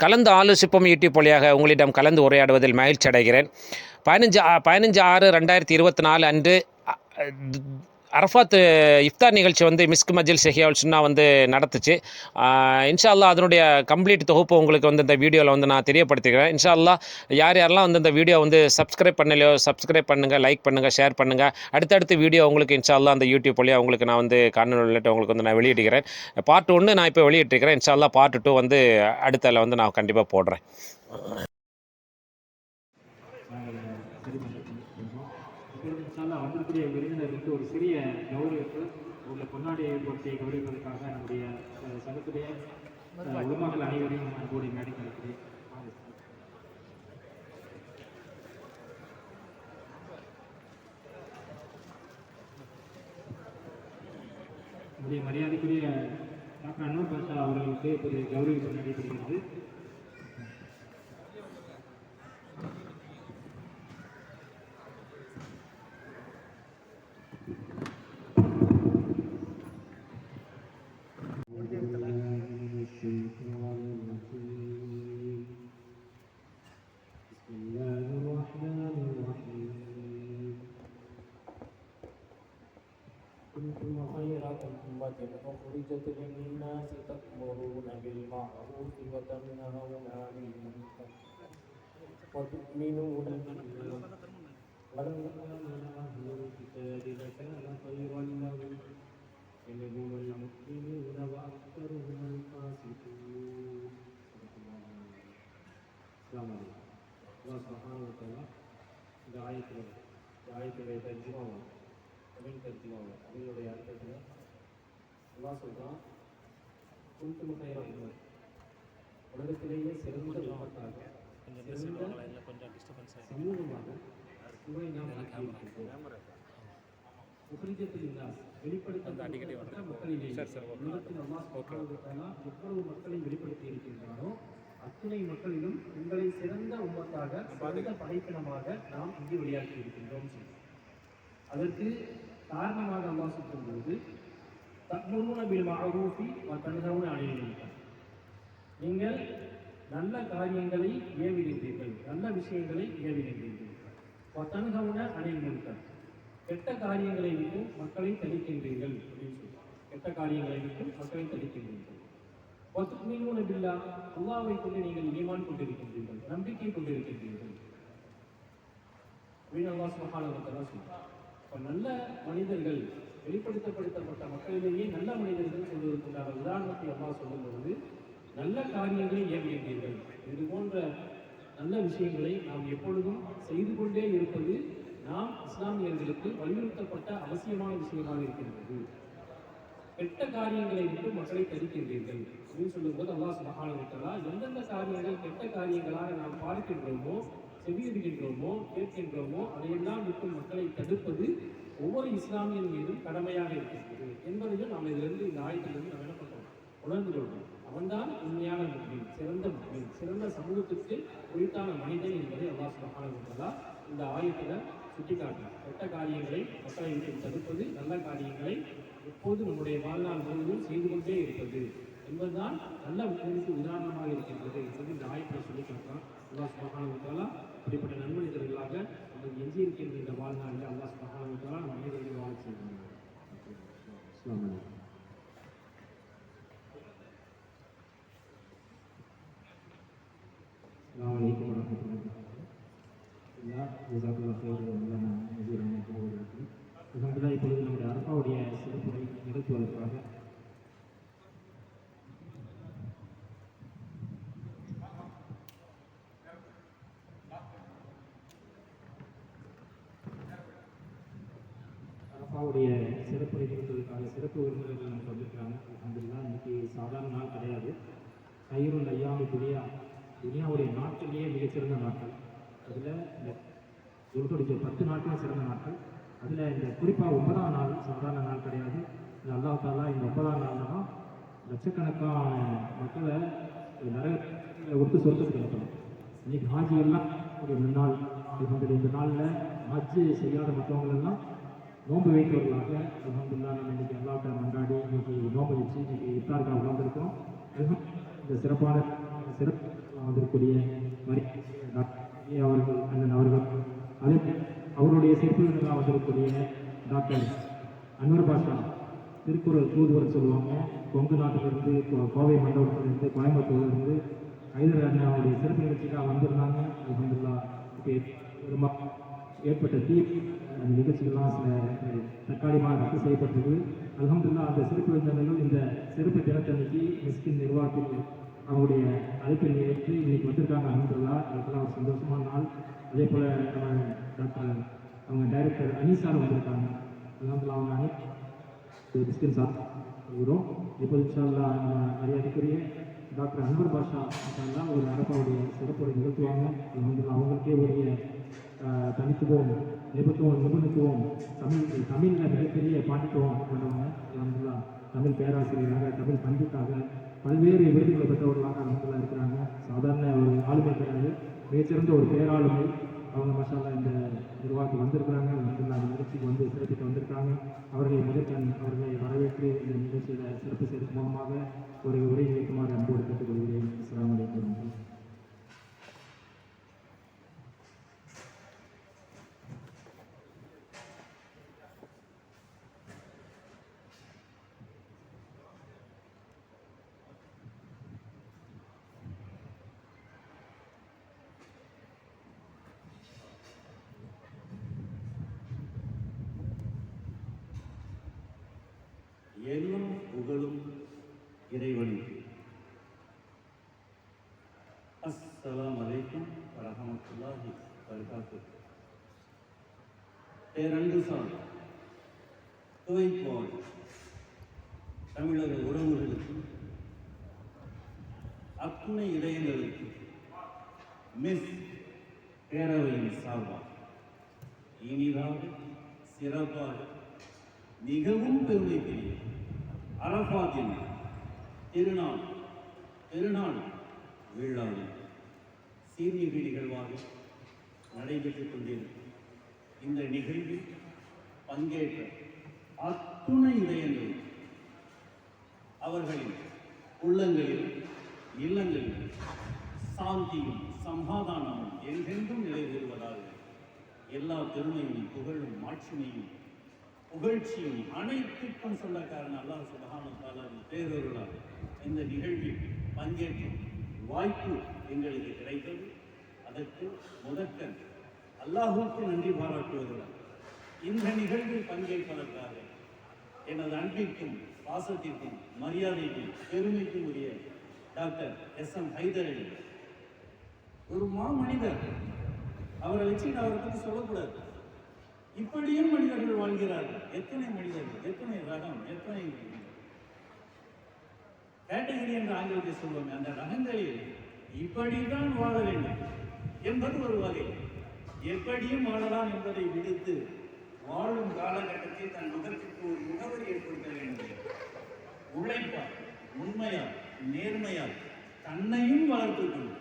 கலந்து ஆலோசிப்போம் யூடியூப் வழியாக உங்களிடம் கலந்து உரையாடுவதில் மகிழ்ச்சி அடைகிறேன் பதினஞ்சு பதினஞ்சு ஆறு ரெண்டாயிரத்தி இருபத்தி நாலு அன்று அரஃபாத் இஃப்தார் நிகழ்ச்சி வந்து மிஸ்க் மஜில் செஹியாவில் சுன்னா வந்து நடத்துச்சு. இன்ஷா அல்லா அதனுடைய கம்ப்ளீட் தொகுப்பு உங்களுக்கு வந்து இந்த வீடியோவில் வந்து நான் தெரியப்படுத்திக்கிறேன். இன்ஷா அல்லா யார் யாரெல்லாம் வந்து இந்த வீடியோ வந்து சப்ஸ்கிரைப் பண்ணலையோ சப்ஸ்கிரைப் பண்ணுங்கள் லைக் பண்ணுங்கள் ஷேர் பண்ணுங்கள் அடுத்தடுத்து வீடியோ உங்களுக்கு இன்ஷா அல்லா அந்த யூடியூப் வழியாக உங்களுக்கு நான் வந்து காணொலிட்டு உங்களுக்கு வந்து நான் வெளியிடுகிறேன். பார்ட் ஒன்று நான் இப்போ வெளியிட்டிருக்கிறேன். இன்ஷா அல்லா பார்ட் டூ வந்து அடுத்ததில் வந்து நான் கண்டிப்பாக போடுறேன். நாங்கள் சரி பண்ணிருக்கோம் இப்பொழுது இன்ஷால்லா வந்திருக்கூடிய விருந்தினருக்கு ஒரு சிறிய கௌரவிப்பு உள்ள பொன்னாடியை கௌரவிப்பதற்காக நம்முடைய சங்கத்துடைய அஹ், உலமாக்கள் அனைவரையும் அன்போடு மேடை கழிக்கிறேன் நம்முடைய மரியாதைக்குரிய டாக்டர் அன்வர் பாஷா அவர்களுக்கு இப்போது கௌரவிப்பு நடைபெறுகிறது. كنتم خير أمة أخرجت للناس تأمرون بالمعروف وتنهون عن المنكر وتؤمنون بالله ولو آمن أهل الكتاب لكان خيرا لهم منهم المؤمنون وأكثرهم الفاسقون السلام عليكم الله سبحانه وتعالى دعيت دعيت إلى تجربة தமிழ் தர்ஜிமாவும் தமிழுடைய அர்த்தத்தில் அல்லாஹ் சொல்கிறான் கைர உமர் உலகத்திலேயே சிறந்த உமத்தாக சிறந்த சமூகமாக உங்களை நாம் ஆக்கியிருக்கின்றோம் உபரிஜத்தில் இருந்தால் வெளிப்படுத்தப்பட்ட மக்களிலே உலகத்தில் அல்லாஹ் சுப்ஹானஹு வ தஆலா எவ்வளவு மக்களை வெளிப்படுத்தி இருக்கின்றானோ அத்துணை மக்களிலும் உங்களை சிறந்த உம்மத்தாக சிறந்த படைப்பினமாக நாம் இங்கு வெளியாக்கி இருக்கின்றோம். சொல்லி. அதற்கு காரணமாக அல்லாஹ் சொல்லும்போது தக்முருன பில் மஅரூஃபி வ தன்ஹவுன நீங்கள் நல்ல காரியங்களை ஏவிடுகிறீர்கள் நல்ல விஷயங்களை ஏவிடுகிறீர்கள். வ தன்ஹவுன கெட்ட காரியங்களை விட்டு மக்களை தடுக்கின்றீர்கள் அப்படின்னு சொல்லுவாங்க கெட்ட காரியங்களை விட்டு மக்களை தடுக்கின்றீர்கள் வத்துக்மினூன பில்லா அல்லாவை கொண்டு நீங்கள் ஈமான் கொண்டிருக்கின்றீர்கள் நம்பிக்கை கொண்டிருக்கின்றீர்கள் அப்படின்னு அல்லாஹ் சுப்ஹானஹு சொல்லுவாங்க இப்போ நல்ல மனிதர்கள் வெளிப்படுத்தப்படுத்தப்பட்ட மக்களிலேயே நல்ல மனிதர்கள் சொல்வதற்குண்டான உதாரணத்தை அம்மா சொல்லும் பொழுது நல்ல காரியங்களை ஏவியிருந்தீர்கள் இது போன்ற நல்ல விஷயங்களை நாம் எப்பொழுதும் செய்து கொண்டே இருப்பது நாம் இஸ்லாமியர்களுக்கு வலியுறுத்தப்பட்ட அவசியமான விஷயமாக இருக்கின்றது. கெட்ட காரியங்களை விட்டு மக்களை தடுக்கின்றீர்கள் அப்படின்னு சொல்லும்போது அல்லாஹ் மகாணம் வ எந்தெந்த காரியங்கள் கெட்ட காரியங்களாக நாம் பார்க்கின்றோமோ செவியுறுகின்றோமோ கேட்கின்றோமோ அதையெல்லாம் விட்டு மக்களை தடுப்பது ஒவ்வொரு இஸ்லாமியன் மீதும் கடமையாக இருக்கின்றது என்பதையும் நாம் இதிலிருந்து இந்த ஆயத்திலிருந்து நாம் என்ன உணர்ந்து கொள்வோம் அவன்தான் உண்மையான முஸ்லீம் சிறந்த முஸ்லீம் சிறந்த சமூகத்திற்கு உரித்தான மனிதன் என்பதை அல்லாஹ் சுபஹானஹு இந்த ஆயத்தில் சுட்டிக்காட்டுறார் கெட்ட காரியங்களை மக்களை விட்டு தடுப்பது நல்ல காரியங்களை எப்போது நம்முடைய வாழ்நாள் முழுவதும் செய்து கொண்டே இருப்பது என்பதுதான் நல்ல முஸ்லிமுக்கு உதாரணமாக இருக்கின்றது என்பது இந்த ஆயத்தில் சொல்லி காட்டுறான் அல்லாஹ் சுபஹானஹு வ தஆலா அப்படிப்பட்ட நன்மனிதர்களாக நமக்கு எஞ்சி இருக்கின்ற இந்த வாழ்நாளில் அல்லாஹ் சுபஹானஹு வ தஆலா நம் அனைவரையும் வாழ செய்வாங்க அஸ்ஸலாமு அலைக்கும் السلام عليكم ورحمة الله وبركاته. الله جزاك الله خير مولانا நசீர் அஹமத் அவர்களுக்கு அல்ஹம்துலில்லாஹ் இப்பொழுது நம்முடைய அரபாவுடைய சிறப்புரை நிகழ்த்துவதற்காக ஒரு முன்னாள் நாள் இந்த நாளில் ஹஜ்ஜு செய்யாத மற்றவங்களெல்லாம் நோன்பு வைத்தவர்களாக அலமதுல்லா நம்ம இன்றைக்கி அல்லாட்ட கொண்டாடி இன்றைக்கி நோன்பு வச்சு இன்றைக்கி இஃப்தாருக்காக வளர்ந்துருக்கோம் இந்த சிறப்பான சிறப்பு வந்திருக்கக்கூடிய மரிய டாக்டர் அவர்கள் அண்ணன் அவர்கள் அதே அவருடைய சிறப்புகளாக வந்திருக்கக்கூடிய டாக்டர் அன்வர் பாஷா திருக்குறள் தூதுவர் சொல்லுவாங்க. கொங்கு நாட்டிலிருந்து கோவை மண்டபத்திலிருந்து கோயம்புத்தூர்லேருந்து ஹைதர் அண்ணா அவருடைய சிறப்பு நிகழ்ச்சிக்காக வந்திருந்தாங்க. அல்ஹம்துலில்லாஹ் ஒரு ஏற்பட்ட தீ அந்த நிகழ்ச்சிகள்லாம் சில தற்காலிகமாக ரத்து செய்யப்பட்டது. அலமதுல்லா அந்த சிறப்பு விருந்தினர்கள் இந்த சிறப்பு தினத்தன்னைக்கு மிஸ்கின் நிர்வாகத்தில் அவருடைய அழைப்பை ஏற்று இன்னைக்கு வந்திருக்காங்க அலமதுல்லா அதுக்கெல்லாம் ஒரு சந்தோஷமான நாள். அதே போல் நம்ம டாக்டர் அவங்க டைரக்டர் அனீசார் வந்திருக்காங்க. அலமதுல்லா அவங்க அனைத்து மிஸ்கின் சார் வரும் இப்போ இன்ஷால்லா நம்ம மரியாதைக்குரிய டாக்டர் அன்வர் பாஷா தான் ஒரு அரப்பாவுடைய சிறப்புரை நிகழ்த்துவாங்க. வந்து அவங்களுக்கே உரிய தனித்துவம் நிபுத்துவம் நிபுணத்துவம் தமிழ் தமிழில் மிகப்பெரிய பாண்டித்துவம் கொண்டவங்க. அல்ஹம்துலில்லாஹ் தமிழ் பேராசிரியராக தமிழ் பண்டிட்டாக பல்வேறு விருதுகளை பெற்றவர்களாக அல்ஹம்துலில்லாஹ் இருக்கிறாங்க. சாதாரண ஒரு ஆளுமை கிடையாது. மிகச்சிறந்த ஒரு பேராளுமை. அவங்க மசாலா இந்த நிர்வாகத்துக்கு வந்திருக்கிறாங்க. அல்ஹம்துலில்லாஹ் அந்த நிகழ்ச்சிக்கு வந்து சிறப்பித்து வந்திருக்காங்க. அவர்களை முதற்கண் அவர்களை வரவேற்று இந்த நிகழ்ச்சியில் சிறப்பு செய்வதன் மூலமாக ஒரு உரை நிலைக்குமாறு அன்போடு கேட்டுக்கொள்கிறேன் அஸ்ஸலாமு அலைக்கும் எல்லாம் புகழும் இறைவனுக்கு அஸ்ஸலாம் அலைக்கும் வரஹமத்துல்லாஹி வபரகாத்து பேரன்பு சார் துவைப்போர் தமிழக உறவுகளுக்கு. அத்துணை இடையினருக்கு. மிஸ் பேரவையின் சார்பாக. இனிதாக சிறப்பாக. மிகவும் பெருமைக்குரிய அரபாத்தின் திருநாள் திருநாள் விழாவில் சீர்மிகு நிகழ்வாக நடைபெற்றுக் கொண்டிருக்கிறது. இந்த நிகழ்வில் பங்கேற்ற அத்துணை இதயங்கள் அவர்களின் உள்ளங்களில் இல்லங்களில் சாந்தியும் சமாதானமும் என்றென்றும் நிலைபெறுவதால் எல்லா பெருமையும் புகழும் மாட்சிமையும் புகழ்ச்சியும் அனைத்துக்கும் சொல்லக்காரன் அல்லாஹ் சுபஹானு தாலா பேரொருளால் இந்த நிகழ்வில் பங்கேற்கும் வாய்ப்பு எங்களுக்கு கிடைத்தது. அதற்கு முதற்கண் அல்லாஹுக்கு நன்றி பாராட்டுவதில்லை இந்த நிகழ்வில் பங்கேற்பதற்காக எனது அன்பிற்கும் பாசத்திற்கும் மரியாதைக்கும் பெருமைக்கும் உரிய doctor S M Haider Ali. ஒரு மாமனிதர் அவரை வச்சு நான் அவரை பற்றி சொல்லக்கூடாது. இப்படியும் மனிதர்கள் வாழ்கிறார்கள். எத்தனை மனிதர்கள்? எத்தனை ரகம்? எத்தனை கேட்டகரி என்று ஆங்கிலத்தை சொல்வோமே அந்த ரகங்களில் இப்படிதான் வாழ வேண்டும் என்பது ஒரு வகை. எப்படியும் வாழலாம் என்பதை விடுத்து வாழும் காலகட்டத்தில் தன் முகத்திற்கு ஒரு முகவரி ஏற்படுத்த வேண்டும். உழைப்பால் உண்மையால் நேர்மையால் தன்னையும் வளர்த்துக்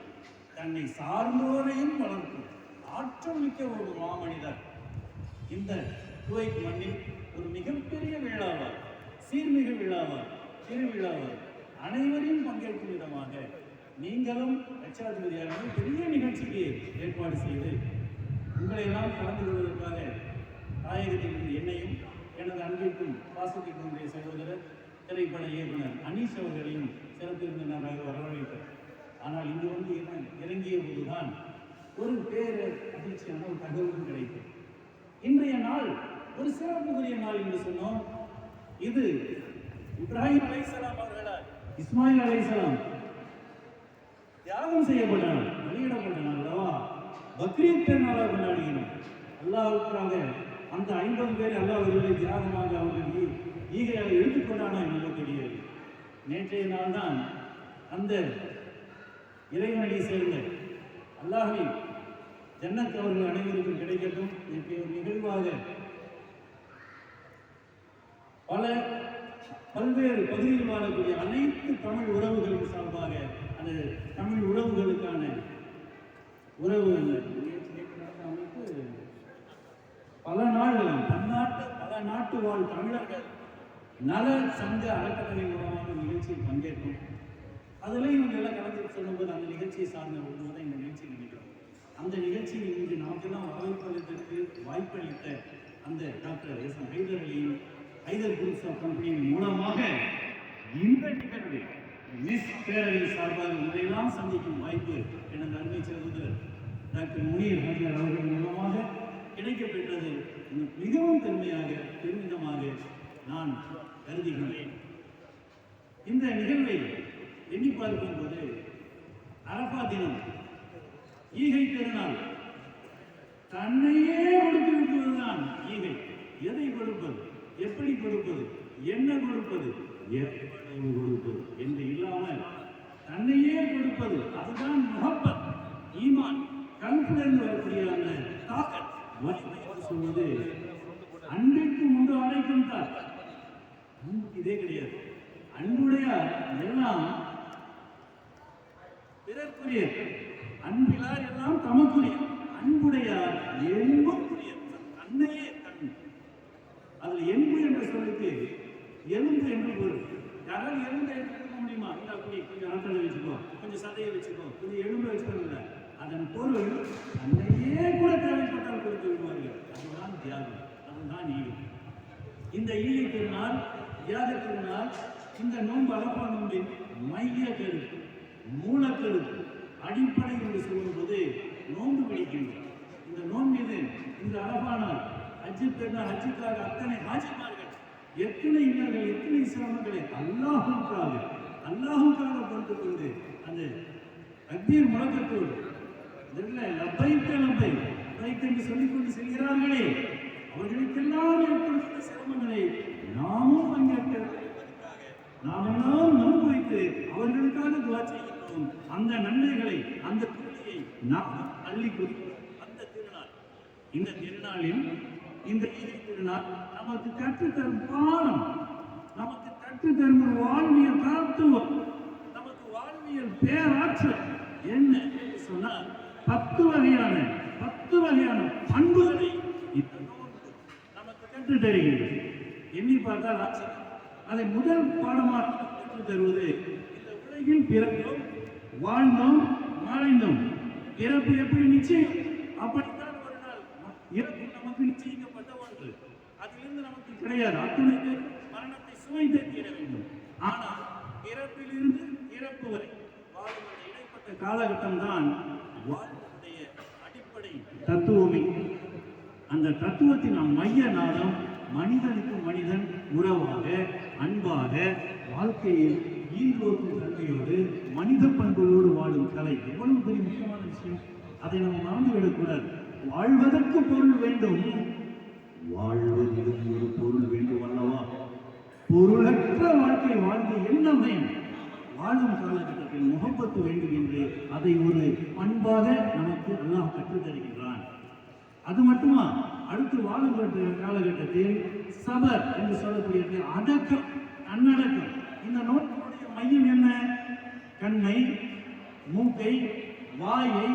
தன்னை சார்ந்தோரையும் வளர்க்கும் ஆற்றல் மிக்க ஒரு மாமனிதர். இந்த குவைத் மண்ணில் ஒரு மிகப்பெரிய விழாவார் சீர்மிகு விழாவார் திருவிழாவார். அனைவரையும் பங்கேற்கும் விதமாக நீங்களும் லட்சாதிபதியாக பெரிய நிகழ்ச்சிக்கு ஏற்பாடு செய்து உங்களை எல்லாம் கலந்து கொள்வதற்காக தாயகத்திற்கு என்னையும் எனது அன்பிற்கும் பாசத்திற்கும் சகோதரர் திரைப்பட இயக்குனர் அனீஷ் அவர்களையும் சிறப்பு விருந்தினராக வரவழைத்தார் ஆனால் இங்கு வந்து இறங்கிய போதுதான் ஒரு பேர் அதிர்ச்சியான ஒரு தகவலும் கிடைத்தது. இன்றைய நாள் ஒரு சிறப்புக்குரிய நாள் என்று சொன்னோம். இது இப்ராஹிம் அலைசலாம் அவர்களால் இஸ்மாயில் அலைசலாம் தியாகம் செய்யப்பட்ட நாள் பக்ரீத் பெருநாளாக கொண்டாடுகிறோம் அல்லாஹ்வுக்காக அந்த ஐம்பது பேர் அல்லாஹ் அவர்களை தியாகமாக அவர்கள் ஈ- ஈகையாக எடுத்துக்கொண்டானா என்பது தெரியாது. நேற்றைய நாள் தான் அந்த இறைவனை சேர்ந்த அல்லாஹ்வின் ஜன்னத் அவர்கள் அனைவருக்கும் கிடைக்கட்டும். நேற்றைய ஒரு நிகழ்வாக பல பல்வேறு பகுதியில் வாழக்கூடிய அனைத்து தமிழ் உறவுகளுக்கு சார்பாக அந்த தமிழ் உறவுகளுக்கான உறவு நிகழ்ச்சி அமைப்பு பல நாடுகளும் பன்னாட்டு பல நாட்டு வாழ் தமிழர்கள் நல சங்க அறக்கட்டளை மூலமாக நிகழ்ச்சியில் பங்கேற்கும் அதில் இவங்க எல்லாம் கலந்து சொல்லும்போது அந்த நிகழ்ச்சியை சார்ந்த ஒன்று தான் இந்த நிகழ்ச்சி நினைக்கிறோம் அந்த நிகழ்ச்சியில் இன்று நமக்கெல்லாம் வரவேற்பதற்கு வாய்ப்பளித்த அந்த டாக்டர் எஸ் எம் ஹைதர் அலியின் ஹைதர் குரூப்ஸ் ஆஃப் கம்பெனியின் மூலமாக இந்த நிகழ்வு மிஸ் பேரவை சார்பாக உங்களையெல்லாம் சந்திக்கும் வாய்ப்பு எனது அருமை டாக்டர் முனியர் ஹைதர் அவர்கள் மூலமாக கிடைக்கப்பெற்றது மிகவும் பெருமையாக பெருமிதமாக நான் கருதுகிறேன். இந்த நிகழ்வை எண்ணி பார்க்கும்போது அரபா தினம் ஈகை திருநாள் தன்னையே கொடுத்து விடுவதுதான் ஈகை. எதை கொடுப்பது? எப்படி கொடுப்பது? என்ன கொடுப்பது? எவ்வளவு கொடுப்பது? என்று இல்லாமல் தன்னையே கொடுப்பது. அதுதான் முகப்பது. ஈமான் கல்பிலிருந்து வரக்கூடிய அந்த தாக்கத் வலிமை சொல்வது அன்பிற்கு முன்பு அனைக்கும் தான் இதே கிடையாது. அன்புடையார் எல்லாம் பிறர்க்குரிய அன்பிலார் எல்லாம் தமக்குரிய அன்புடையார் எலும்புக்குரிய தன்னையே தன் அதுல எலும்பு என்ற சொல்லுக்கு எலும்பு என்று பொருள். யாராவது எலும்பு எடுத்துக்க முடியுமா? இந்த அப்படி கொஞ்சம் ஆட்டலை வச்சுக்கோ. கொஞ்சம் சதையை வச்சுக்கோ. கொஞ்சம் எலும்பு வச்சுக்கோங்க. அதன் பொருள் தன்னையே கூட தேவைப்பட்டால் கொடுத்து விடுவார்கள். அதுதான் தியாகம். அதுதான் ஈடு. இந்த ஈகை திருநாள் தியாக திருநாள் இந்த நோன்பு அரப்பா நோன்பின் மைய கருத்து மூலக்கருத்து அடிப்படை என்று சொல்லும்போது நோன்பு பிடிக்கின்றோம் இந்த நோன்பிது இந்த அரபா அஜி பெருநாள் ஹஜ்ஜுக்காக அத்தனை ஹாஜிமார்கள் எத்தனை இன்னர்கள் எத்தனை சிரமங்களை அல்லாஹுக்காக அல்லாஹுக்காக பொறுத்து கொண்டு அந்த தக்பீர் முழக்கத்தோடு என்று சொல்லிக் கொண்டு செல்கிறார்களே. அவர்களுக்கெல்லாம் ஏற்படுகின்ற சிரமங்களை நாமும் பங்கேற்க வேண்டும். என்பதற்காக நாமெல்லாம் அவர்களுக்காக துவா செய்கின்றோம். அந்த நன்மைகளை அந்த கூலியை நாம் அள்ளி கொடுக்கிறோம் அந்த திருநாள். இந்த திருநாளில் இந்த ஈகை திருநாள் நமக்கு கற்றுத்தரும் பாடம் நமக்கு கற்றுத்தரும் ஒரு வாழ்வியல் தத்துவம் நமக்கு வாழ்வியல் பேராற்றல் என்ன சொன்னால் பத்து வகையான பத்து வகையான பண்புகளை இந்த நமக்கு கற்று தருகிறது. எண்ணி பார்த்தால் அதை முதல் பாடமாக கற்று தருவது இந்த உலகில் பிறந்தோம் வாழ்ந்தோம் மறைந்தோம். பிறப்பு எப்படி நிச்சயம்? அப்படித்தான் ஒரு நாள் இறப்பு நமக்கு நிச்சயிக்கப்பட்ட ஒன்று. அதிலிருந்து நமக்கு கிடையாது. அத்துணை பேர் மரணத்தை சுவைத்து தீர வேண்டும். ஆனால் பிறப்பிலிருந்து இறப்பு வரை வாழும் இடைப்பட்ட காலகட்டம் தான் வாழ்வுடைய தத்துவமே. அந்த தத்துவத்தின் மைய நாதம் மனிதனுக்கு மனிதன் உறவாக அன்பாக வாழ்க்கையில் ஈர்வோக்கும் தன்மையோடு மனித பண்புகளோடு வாழும் கலை எவ்வளவு பெரிய முக்கியமான விஷயம்? அதை நம்ம மறந்து விடக்கூடாது வாழ்வதற்கு பொருள் வேண்டும். வாழ்வதிலும் ஒரு பொருள் வேண்டும் அல்லவா? பொருளற்ற வாழ்க்கை வாழ்ந்து என்ன வேண்டும் வாழும் காலகட்டத்தில் முகப்பத்து வேண்டும் என்று அதை ஒரு பண்பாக நமக்கு அல்லாஹ் கற்றுத்தருகிறார் அது மட்டுமா? அடுத்து வாழும் காலகட்டத்தில் சபர் என்று சொல்லக்கூடியது அடக்கம் அன்னடக்கம் இந்த நோட்டினுடைய மையம் என்ன? கண்ணை மூக்கை வாயை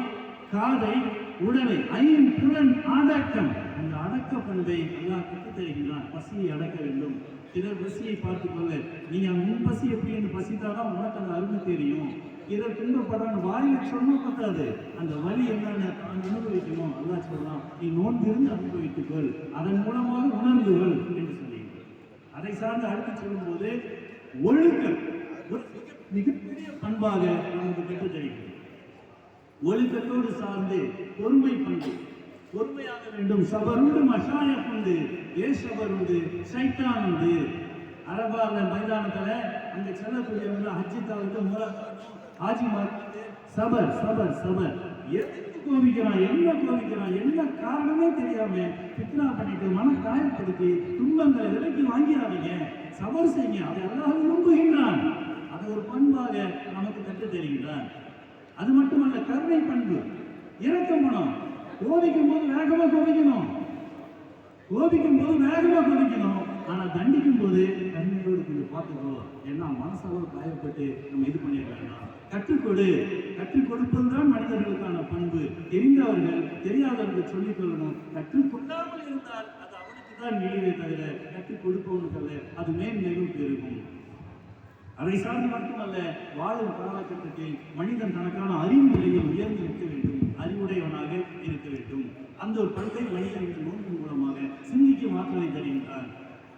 காதை உடலை ஐம்புலன் அடக்கம். இந்த அடக்க பண்பை எல்லாம் கற்றுத் தருகின்றான் பசியை அடக்க வேண்டும். சிலர் பசியை பார்த்துக்கொள்ள. நீங்க முன் பசி எப்படி என்று பசித்தாதான் உனக்கு அந்த அருமை தெரியும். இதை துன்பப்படுறான்னு வாயில் சொன்னா பத்தாது. அந்த வலி என்னன்னு நான் அனுபவிக்கணும்? அல்லா சொல்லலாம். நீ நோன்பு இருந்து அதன் மூலமாக உணர்ந்துகள் என்று சொல்லுகிறார் அதை சார்ந்து அடுத்து சொல்லும்போது ஒழுக்கம். மிக- மிகப்பெரிய பண்பாக நமக்கு பெற்றுத் தருகிறது ஒழுக்கத்தோடு சார்ந்து பொறுமை பண்பு. பொறுமையாக வேண்டும். சபருண்டு மஷாயப் உண்டு ஏ சபர் உண்டு சைத்தான் உண்டு அரபால மைதானத்தில் அங்கே செல்லக்கூடியவங்க ஹஜ்ஜிக்காவுக்கு மூலக்காரனும் ஹாஜி சபர் சபர் சபர். எதுக்கு கோபிக்கிறான்? என்ன கோபிக்கிறான்? என்ன காரணமே தெரியாம பித்னா பண்ணிட்டு மன காயப்படுத்தி துன்பங்களை விலைக்கு வாங்கிறாதீங்க. சபர் செய்யுங்க. அதை அல்லாஹ் நம்புகின்றான். அதை ஒரு பண்பாக நமக்கு கற்று தெரிகிறான் அது மட்டுமல்ல கருணை பண்பு. இறக்கம் பணம் கோபிக்கும் போது வேகமா கோபிக்கணும். கோபிக்கும் போது வேகமா கோபிக்கணும். ஆனா தண்டிக்கும் போது கண்ணீரோடு கொஞ்சம் பார்த்துக்கோ ஏன்னா மனசளவு காயப்பட்டு நம்ம இது பண்ணிட கற்றுக்கொடு கற்றுக் கொடுப்பதுதான் மனிதர்களுக்கான பண்பு. தெரிந்தவர்கள் தெரியாதவர்கள் சொல்லிக் கொள்ளணும். கற்றுக்கொள்ளாமல் இருந்தால் அது அவனுக்கு தான் நிலையை தவிர கற்றுக் கொடுப்பவனுக்கு அது மேன்மேலும் பெருகும். அதை சார்ந்து மட்டுமல்ல வாழும் காலகட்டத்தில் மனிதன் தனக்கான அறிவு நிலையில் உயர்ந்து இருக்க வேண்டும். அறிவுடையவனாக இருக்க வேண்டும். அந்த ஒரு பண்பை மனிதன் இந்த மூலமாக சிந்திக்க மாற்றலை தருகின்றார்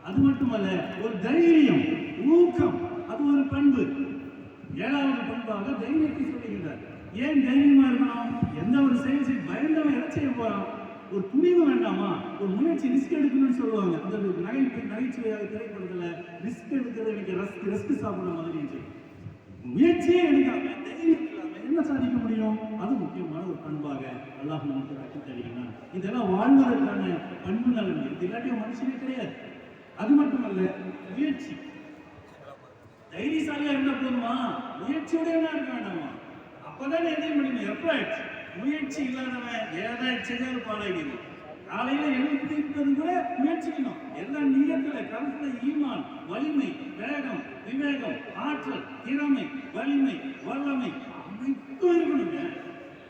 அது மட்டுமல்ல ஒரு தைரியம் ஊக்கம் அது ஒரு பண்பு. ஏழாவது பண்பாக தைரியத்தை சொல்லுகின்றார். ஏன் தைரியமா இருக்கணும்? எந்த ஒரு செயல் செய்ய பயந்தவன் எதை செய்ய போறான்? ஒரு துணிவு வேண்டாமா? ஒரு முயற்சி ரிஸ்க் எடுக்கணும்னு சொல்லுவாங்க. அந்த ஒரு நகைச்சுவையாக திரைப்படத்துல ரிஸ்க் எடுக்கிறது எனக்கு ரஸ்க் ரிஸ்க் சாப்பிடுற மாதிரி இருந்துச்சு. முயற்சியே எடுக்காம தைரியம் இல்லாம என்ன சாதிக்க முடியும்? அது முக்கியமான ஒரு பண்பாக அல்லாஹ் நமக்கு ஆக்கி தருகிறான் இதெல்லாம் வாழ்வதற்கான பண்பு நலன் இது இல்லாட்டியும் மனுஷனே கிடையாது. அது மட்டுமல்ல முயற்சி. தைரியசாலியா இருந்தா போதுமா? முயற்சியோட இருக்க வேண்டாமா? அப்பதான் எதையும் முடியும்? எஃபர்ட் முயற்சி இல்லாதவன் ஏதாச்சும் செஞ்சாலும் பாடாகிறது காலையில எழுபத்தி இருப்பது கூட முயற்சிக்கணும் எல்லாம் நீயத்துல கருத்துல ஈமான் வலிமை வேகம் விவேகம் ஆற்றல் திறமை வலிமை வல்லமை அனைத்தும் இருக்கணுங்க.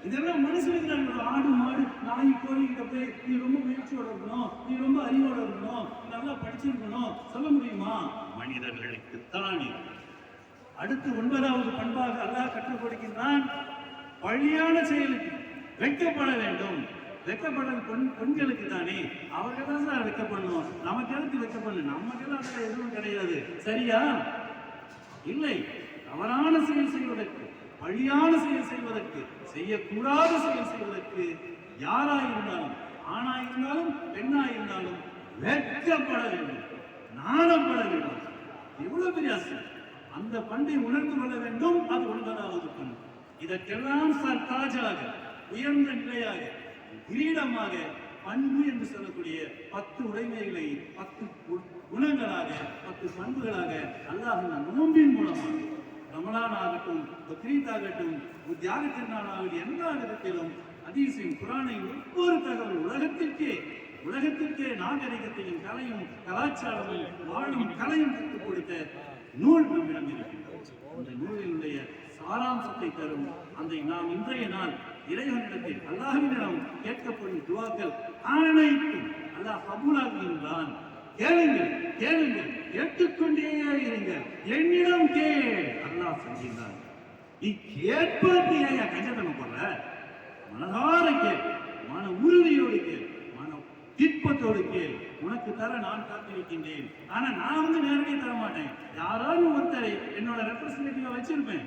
இதெல்லாம் மனுஷனுக்கு தான் ஆடு மாடு நாய் கோழி போய் நீ ரொம்ப முயற்சியோட இருக்கணும் நீ ரொம்ப அறிவோட இருக்கணும் நல்லா படிச்சிருக்கணும். சொல்ல முடியுமா? மனிதர்களுக்கு தானே அடுத்து ஒன்பதாவது பண்பாக அல்லாஹ் கற்றுக் கொடுக்கின்றான் பழியான செயலுக்கு வெட்கப்பட வேண்டும். வெட்கப்பட பெண் பெண்களுக்கு தானே. அவர்கள் தான் சார் வெட்கப்படணும் நமக்கு எதுக்கு வெட்கப்படணும் நமக்கெல்லாம் அதில் எதுவும் கிடையாது. சரியா? இல்லை. தவறான செயல் செய்வதற்கு வழியான செயல் செய்வதற்கு செய்யக்கூடாத செயல் செய்வதற்கு யாராயிருந்தாலும் ஆணாயிருந்தாலும் பெண்ணாயிருந்தாலும் வெட்கப்பட வேண்டும் நாணப்பட வேண்டும். எவ்வளவு பெரிய அசல் அந்த பண்பை உணர்ந்து கொள்ள வேண்டும் அது ஒன்பதாவது பண்பு. இதற்கெல்லாம் சர்தாஜாக உயர்ந்த நிலையாக கிரீடமாக பண்பு என்று சொல்லக்கூடிய பத்து உடைமைகளை பத்து குணங்களாக பத்து பண்புகளாக அல்லாஹ் இந்த நோம்பின் மூலமாக ரமலான் ஆகட்டும் பக்ரீத் ஆகட்டும் ஒரு தியாக திருநாளாகட்டும் எல்லா விதத்திலும் அதீசின் குரானை ஒவ்வொரு தகவல் உலகத்திற்கே உலகத்திற்கே நாகரிகத்தையும் கலையும் கலாச்சாரமும் வாழும் கலையும் கற்றுக் கொடுத்த நூல் நம்மிடம் இருக்கின்றது. அந்த நூலினுடைய சாராம்சத்தை தரும் அந்த நாம் இன்றைய நாள் இறைவனிடத்தில் அல்லாஹினிடம் கேட்கப்படும் துவாக்கள் அனைத்தும் அல்லாஹ் கபூலாக்குகின்றான். கேளுங்கள் கேளுங்கள் கேட்டுக்கொண்டே இருங்கள் என்னிடம் கேள் அல்லாஹ் சொல்கின்றான் நீ கேட்பதற்கு ஏன் கஞ்சத்தனம் போடுற? மனதார கேள் மன உறுதியோடு கேள் மன திட்பத்தோடு கேள். உனக்கு தர நான் காத்திருக்கின்றேன். ஆனா நான் வந்து நேரடியாக தர மாட்டேன் யாராவது ஒருத்தரை என்னோட ரெப்ரசன்டேட்டிவா வச்சிருப்பேன்.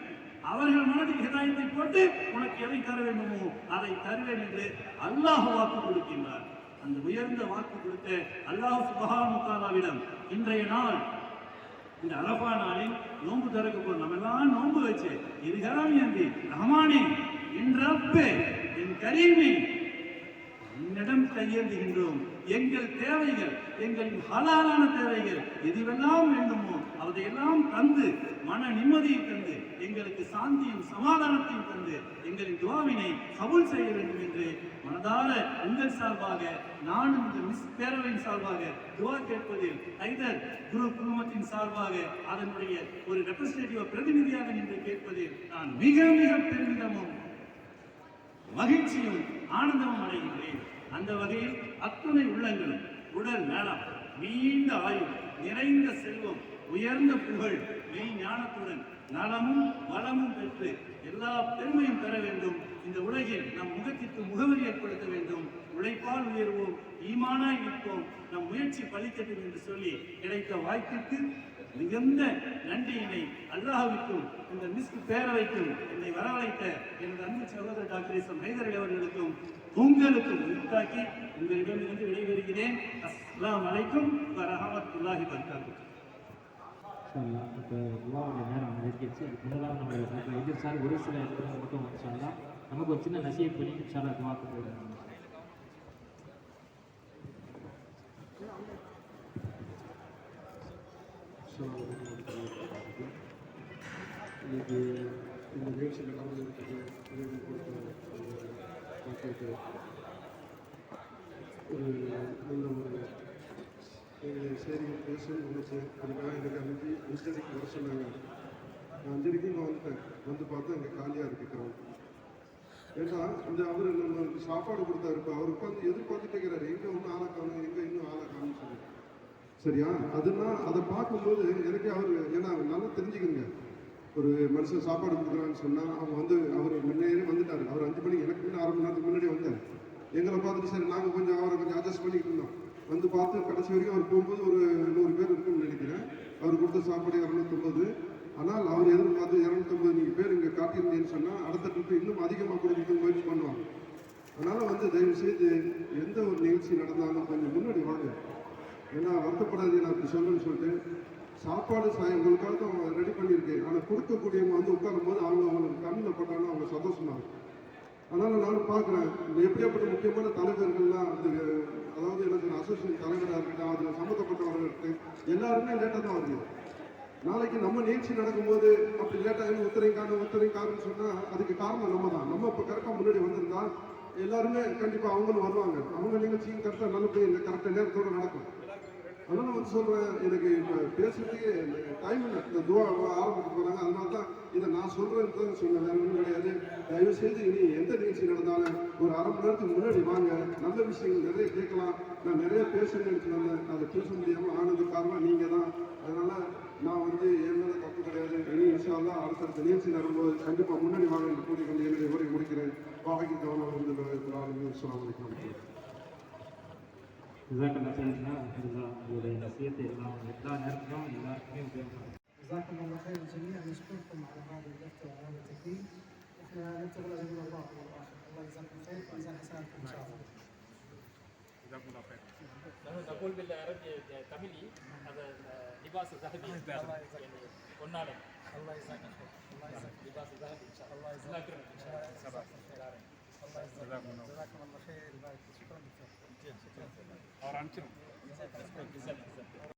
அவர்கள் மனதில் ஹிதாயத்தை போட்டு உனக்கு எதை தர வேண்டுமோ அதை தருவேன் என்று அல்லாஹ் வாக்கு கொடுக்கின்றார். அந்த உயர்ந்த வாக்கு கொடுத்த அல்லாஹ் சுபஹானுத்தாலாவிடம் இன்றைய நாள் இந்த அரபா நாளில் நோன்பு திறக்க போறோம். நம்ம எல்லாம் நோன்பு வச்சு இதுகரம் ஏந்தி ரஹமானி என் ரப்பே என் கரீமி உன்னிடம் கையேந்துகின்றோம். எங்கள் தேவைகள் எங்கள் ஹலாலான தேவைகள் எதுவெல்லாம் வேண்டுமோ அதையெல்லாம் தந்து மன நிம்மதியை தந்து எங்களுக்கு சாந்தியும் சமாதானத்தையும் தந்து எங்களின் துவாவினை கபூல் செய்ய வேண்டும் என்று மனதார உங்கள் சார்பாக நானும் இந்த மிஸ் பேரவையின் சார்பாக துவா கேட்பதில் ஐதர் குரு குழுமத்தின் சார்பாக அதனுடைய ஒரு ரெப்ரஸன்டேட்டிவ் பிரதிநிதியாக நின்று கேட்பதில் நான் மிக மிக பெருமிதமும் மகிழ்ச்சியும் ஆனந்தமும் அடைகின்றேன் அந்த வகையில் அத்துணை உள்ளங்களும் உடல் நலம் நீண்ட ஆயுள் நிறைந்த செல்வம் உயர்ந்த புகழ் மெய் ஞானத்துடன் நலமும் வளமும் பெற்று எல்லா பெருமையும் பெற வேண்டும். இந்த உலகில் நம் முகத்திற்கு முகவரி ஏற்படுத்த வேண்டும். உழைப்பால் உயர்வோம் ஈமானாய் நிற்போம். நம் முயற்சி பலிக்கட்டும் என்று சொல்லி கிடைத்த வாய்ப்பிற்கு மிகுந்த நன்றியினை அல்லாஹாவுக்கும் இந்த மிஸ்க் பேரவைக்கும் என்னை வரவழைத்த எனது அன்பு சகோதரர் டாக்டர் எஸ் எம் ஹைதர் அவர்களுக்கும் உங்களுக்கும் உண்டாக்கி உங்களிடமிருந்து விடைபெறுகிறேன். அஸ்லாம் அலைக்கும் வரஹமத்துல்லாஹி வபரகாத்துஹு. இப்போ நேரம் நெருங்கிடுச்சு அதுக்கு முன்னதாக நம்ம எதிர்சார் ஒரு சில இடத்துல மட்டும் சொன்னால் நமக்கு ஒரு சின்ன நசியை பண்ணி சார் அது வாக்கு போயிடுறாங்க இந்த நிகழ்ச்சியில் கலந்துக்கிட்டு உதவி கொடுத்த ஒரு நல்ல ஒரு எங்களை சரி பேசணும்னு அதுக்காக எனக்கு அன்றைக்கி அஞ்சரைக்கு வர சொன்னாங்க நான் அஞ்சரைக்கு நான் வந்துட்டேன் வந்து பார்த்தா இங்கே காலியாக இருக்கு கிரவுண்ட் ஏன்னா இந்த அவர் நம்மளுக்கு சாப்பாடு கொடுத்தாரு இப்போ அவர் உட்காந்து எதிர்பார்த்துட்டே இருக்கிறாரு எங்கே ஒன்றும் ஆளை காணும் எங்கே இன்னும் ஆளை காணும்னு சொல்லி சரியா அதுனா அதை பார்க்கும்போது எனக்கு அவர் ஏன்னா நல்லா தெரிஞ்சுக்கங்க ஒரு மனுஷன் சாப்பாடு கொடுக்குறான்னு சொன்னால் அவங்க வந்து அவர் முன்னேறி வந்துட்டார். அவர் அஞ்சு மணிக்கு எனக்கு முன்ன அரை மணி நேரத்துக்கு முன்னாடி வந்தார். எங்களை பார்த்துட்டு சரி நாங்கள் கொஞ்சம் அவரை கொஞ்சம் அட்ஜஸ்ட் பண்ணிக்கிட்டு இருந்தோம். வந்து பார்த்து கடைசி வரைக்கும் அவர் போகும்போது ஒரு நூறு பேர் இருக்குன்னு நினைக்கிறேன். அவர் கொடுத்த சாப்பாடு இரநூத்தொம்பது. ஆனால் அவர் எதிர்பார்த்து இரநூத்தொம்பது நீங்கள் பேர் இங்கே காட்டியிருந்தீங்கன்னு சொன்னால் அடுத்த ட்ரிப்பு இன்னும் அதிகமாக கொடுக்கறதுக்கு முயற்சி பண்ணுவாங்க. அதனால் வந்து தயவு செய்து எந்த ஒரு நிகழ்ச்சி நடந்தாலும் கொஞ்சம் முன்னாடி வாங்க. ஏன்னா வருத்தப்படாதீங்க நான் அப்படி சொல்லுன்னு சொல்லிட்டு சாப்பாடு சாய் உங்களுக்காக அவங்க ரெடி பண்ணியிருக்கேன். ஆனால் கொடுக்கக்கூடியவங்க வந்து உட்காரும் போது அவங்க அவங்களுக்கு கண்ணில் பட்டாங்கன்னா அவங்க சந்தோஷமாக அதனால் நானும் பார்க்குறேன். இந்த எப்படியாப்பட்ட முக்கியமான தலைவர்கள்லாம் அந்த அதாவது எனக்கு அசோசியேஷன் தலைவராக இருக்கட்டும் அதில் சம்மந்தப்பட்டவர்கள் எல்லாருமே லேட்டாக தான் வருது. நாளைக்கு நம்ம நிகழ்ச்சி நடக்கும்போது அப்படி லேட்டாக ஒருத்தரையும் காரணம் ஒருத்தரையும் காரணம்னு சொன்னால் அதுக்கு காரணம் நம்ம தான். நம்ம இப்போ கரெக்டாக முன்னாடி வந்திருந்தா எல்லாருமே கண்டிப்பாக அவங்களும் வருவாங்க. அவங்க நிகழ்ச்சியும் கரெக்டாக நல்லபடியாக இந்த கரெக்டாக நேரத்தோடு நடக்கும் அதனால வந்து சொல்றேன் எனக்கு இப்போ பேசுறதுக்கு டைம் இல்லை. இந்த துவா ஆரம்பிக்க போறாங்க. அதனால தான் இதை நான் சொல்றேன்னு தான் சொன்னேன். வேற ஒன்றும் கிடையாது. தயவு செய்து இனி எந்த நிகழ்ச்சி நடந்தாலும் ஒரு அரை மணி நேரத்துக்கு முன்னாடி வாங்க. நல்ல விஷயங்கள் நிறைய கேட்கலாம். நான் நிறைய பேசணும்னு நினைச்சு அதை பேச முடியாமல் ஆனது காரணம் நீங்க தான் அதனால நான் வந்து என் தப்பு கிடையாது. இனி இன்ஷால்லா அடுத்தடுத்த நிகழ்ச்சி நடக்கும்போது கண்டிப்பாக முன்னாடி வாங்க கூட்டிக் கூறிக்கொண்டு என்னுடைய உரை முடிக்கிறேன். பாவைக்கு கவனம் வந்து சொல்லலாம் ஜிசாக்கல்லா جزاك الله خير جزاكم الله خير جميعا. نشكركم على هذه اللفته وعلى هذا التكريم إحنا نبتغي الاجر من الله والله الله يجزاكم خير ويجزاك حسناتكم إن شاء الله. جزاكم الله خير نحن نقول بالعربي التملي هذا لباس ذهبي. الله يعني قلنا لك الله يجزاك خير. الله يجزاك لباس ذهبي إن شاء الله. الله يكرمك ان شاء الله الله يجزاك جزاكم الله خير. شكرا دكتور ಅವ್ರ ಅಂಚಿನ